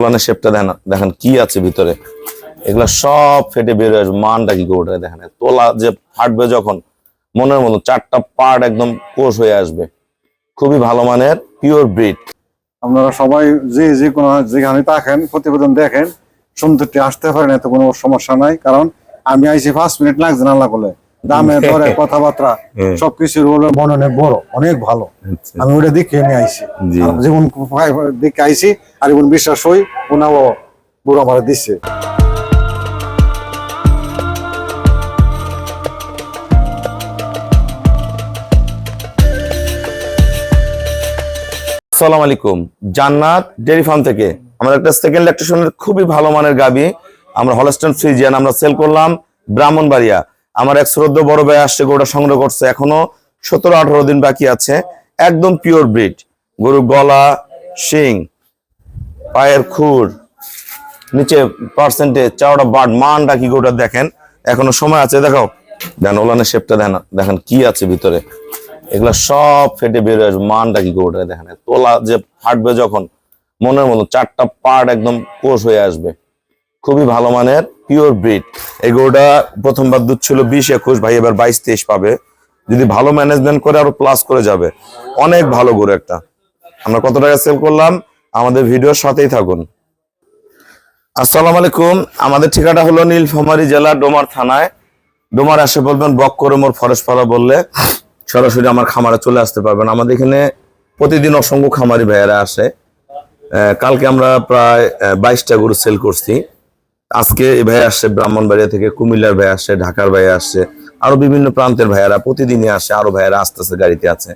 কোরআনের শেপটা দেখেন দেখেন কি আছে ভিতরে। এগুলা সব ফেটে বের হয়ে মানটা কি করে দেখেন তোলা যে ফাটবে যখন, মনের মতো চারটা পার্ট একদম কোষ হয়ে আসবে। খুবই ভালো মানের পিওর ব্রিড আপনারা সবাই যে যে কোনো যেখানে থাকেন, প্রতিবেদন দেখেন, সুন্দরটি আসতে পারেন, এত কোনো সমস্যা নাই, কারণ আমি আইছি পাঁচ মিনিট লাগছে না আল্লাহ করলে দামে দরে কথাবার্তা। সবকিছুর হলো মন অনেক বড় অনেক ভালো। আমি ওটা দেখে নিয়ে আইছি। জি। যেমন দেখে আইছি আর এমন বিশ্বাস হই ওনাও বুড়ো আমার দিচ্ছে আসসালামু আলাইকুম। জান্নাত ডেয়ারি ফার্ম থেকে। আমাদের একটা সেকেন্ড ল্যাকটেশনের খুবই ভালো মানের গাবি। আমরা হলস্টন ফ্রিজিয়ান আমরা সেল করলাম ব্রাহ্মণবাড়িয়া। আমার এক শ্রদ্ধ বড় ভাই আসছে, গরুটা সংগ্রহ করছে। এখনও সতেরো, আঠারো দিন বাকি আছে। একদম পিওর ব্রিড গরুর গলা, শিং, পায়ের খুর, নিচে পার্সেন্টেজ চাওড়া বাট মানটা কি গরুটা দেখেন? এখনও সময় আছে, দেখো। দেন ওলানের শেপটা দেখেন দেখেন কি আছে ভিতরে। এগুলা সব ফেটে বের হয়ে আসবে, মানটা কি গরুটা দেখেন? তোলা যে ফাটবে যখন, মনের মতো চারটা পার্ট একদম কোষ হয়ে আসবে। খুবই ভালো মানের পিওর ব্রিড এই গরুটা প্রথমবার দুধ ছিল বিশ একুশ, ভাই এবার বাইশ তেইশ পাবে। যদি ভালো ম্যানেজমেন্ট করে আরও প্লাস করে যাবে। অনেক ভালো গরু একটা। আমরা কত টাকা সেল করলাম? আমাদের ভিডিওর সাথেই থাকুন। আসসালাম আলাইকুম। আমাদের ঠিকানা হলো নীলফামারী জেলা ডোমার থানায়। ডোমার আসে বলবেন, বক করে মোর ফরেস্ট পাড়া বললে সরাসরি আমার খামারে চলে আসতে পারবেন। আমাদের এখানে প্রতিদিন অসংখ্য খামারি ভাইয়েরা আসে। কালকে আমরা প্রায় বাইশটা গরু সেল করছি। আজকে এই ভাই আসছে ব্রাহ্মণবাড়িয়া থেকে, কুমিল্লার ভাই আসছে, ঢাকার ভাই আসছে, আরও বিভিন্ন প্রান্তের ভাইয়ারা প্রতিদিনই আসে, আরও ভাইয়েরা আসতেছে গাড়িতে আছে।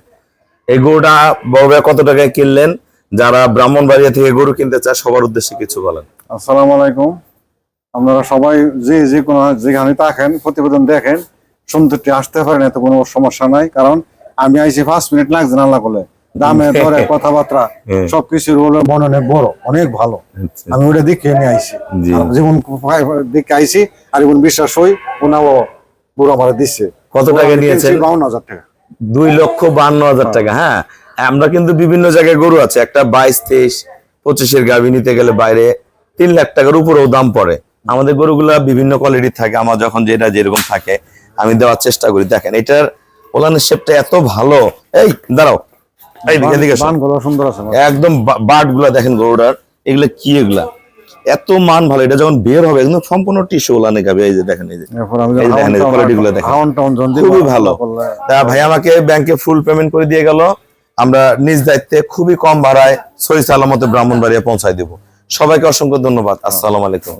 এই গরুটা বড় ভাই কত টাকায় কিনলেন? যারা ব্রাহ্মণবাড়িয়া থেকে গরু কিনতে চায়, সবার উদ্দেশ্যে কিছু বলেন। আসসালামু আলাইকুম। আপনারা সবাই যে যে কোনো যেখানে থাকেন, প্রতিবেদন দেখেন সুন্দরটি আসতে পারেন, এত কোনো সমস্যা নাই, কারণ আমি আইছি পাঁচ মিনিট লাগছে না আল্লাহ করলে দামে দরে কথাবার্তা হুম। সবকিছুর হলো মন অনেক বড় অনেক ভালো। আমি ওটা দেখে নিয়ে আইছি। জি। যেমন দেখে আইছি আর এমন বিশ্বাস হই ওনাও বুড়ো আমার দিচ্ছে কত টাকা নিয়েছেন বাউন্ন হাজার টাকা। দুই লক্ষ বান্ন হাজার টাকা হ্যাঁ। আমরা কিন্তু বিভিন্ন জায়গায় গরু আছে একটা বাইশ তেইশ পঁচিশের গাভী নিতে গেলে বাইরে তিন লাখ টাকার উপরেও দাম পড়ে। আমাদের গরুগুলা বিভিন্ন কোয়ালিটির থাকে আমার যখন যেটা যেরকম থাকে আমি দেওয়ার চেষ্টা করি। দেখেন এটার ওলানের শেপটা এত ভালো। এই দাঁড়াও। একদম বাটগুলা দেখেন গরুটার এগুলা কি এগুলা? এত মান ভালো এটা যখন বের হবে একদম সম্পূর্ণ টিস্যু এই যে দেখেন এই যে। দেখেন, গুলো দেখেন। খুবই ভালো। তা ভাই আমাকে ব্যাংকে ফুল পেমেন্ট করে দিয়ে গেল। আমরা নিজ দায়িত্বে খুবই কম ভাড়ায় সহি সালামতে ব্রাহ্মণবাড়িয়া পৌঁছায় দিব। সবাইকে অসংখ্য ধন্যবাদ। আসসালামু আলাইকুম।